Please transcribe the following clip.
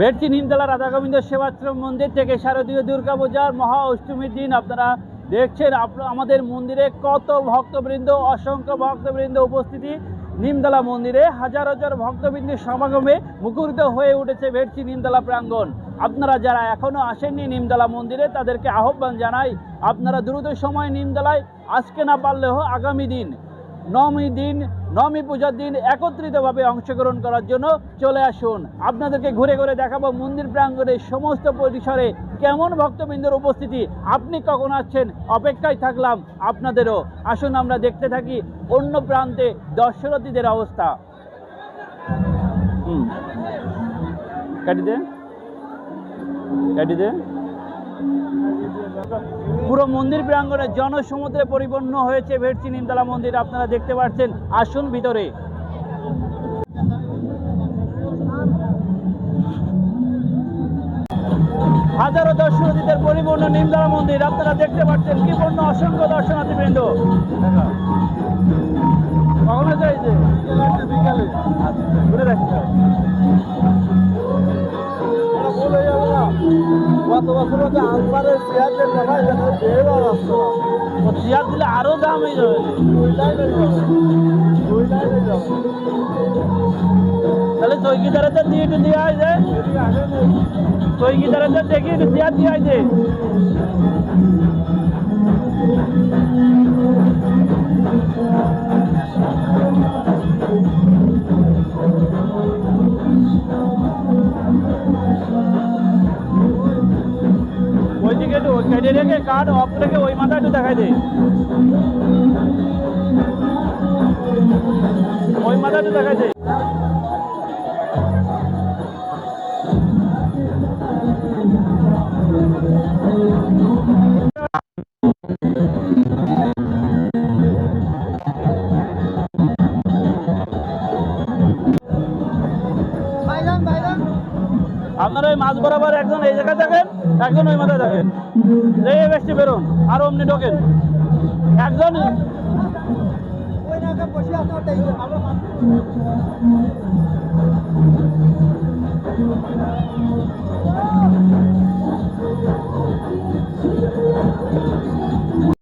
বেড়চি নিমতলা রাধাগোবিন্দ সেবাশ্রম মন্দির থেকে শারদীয় দুর্গা পূজার মহা অষ্টমীর দিন আপনারা দেখছেন আমাদের মন্দিরে কত ভক্তবৃন্দ, অসংখ্য ভক্তবৃন্দ উপস্থিতি। নিমতলা মন্দিরে হাজার হাজার ভক্তবৃন্দের সমাগমে মুখরিত হয়ে উঠেছে ভেটচি নিমতলা প্রাঙ্গণ। আপনারা যারা এখনও আসেননি নিমতলা মন্দিরে, তাদেরকে আহ্বান জানাই, আপনারা দ্রুত সময় নিমতলায় আজকে না পারলেও আগামী দিন নবমী দিন, নবমী পূজার দিন একত্রিতভাবে অংশগ্রহণ করার জন্য চলে আসুন। আপনাদেরকে ঘুরে ঘুরে দেখাবো মন্দির প্রাঙ্গণে সমস্ত পরিসরে কেমন ভক্তবৃন্দর উপস্থিতি। আপনি কখন আসছেন? অপেক্ষায় থাকলাম আপনাদেরও। আসুন আমরা দেখতে থাকি অন্য প্রান্তে দর্শনার্থীদের অবস্থা। কাটি দে। কাটি দে। পুরো মন্দির প্রাঙ্গণে জনসমুদ্রে পরিপূর্ণ হয়েছে ভেটছি নিমতলা মন্দির, আপনারা দেখতে পাচ্ছেন। আসুন ভিতরে। হাজারো দর্শনার্থীদের পরিপূর্ণ নিমতলা মন্দির, আপনারা দেখতে পাচ্ছেন কি পূর্ণ অসংখ্য দর্শনার্থী গত বছর হচ্ছে আনসারের চেয়ারদের কথা ও চেয়ার দিলে আরও দাম হয়ে যাবে। দুইটাই বেরিয়ে যাবে দুইটাই বেরিয়ে যাবে তাহলে চৌকিদারেদের দিয়ে একটু যে আগে নেই চৌকিদারেদের দেখি একটু চেয়ার দিয়ে হয় কেটে রেখে কার্ড অফ রেখে ওই মাথা একটু দেখাই দে। ওই মাথা একটু দেখাই দে। আপনারা ওই মাছ বরাবর একজন এই জায়গায় দেখেন? একজন ওই মাথায় থাকেন এই বেশি বেরোন আর অমনি ঢোকেন। একজন Thank নাকা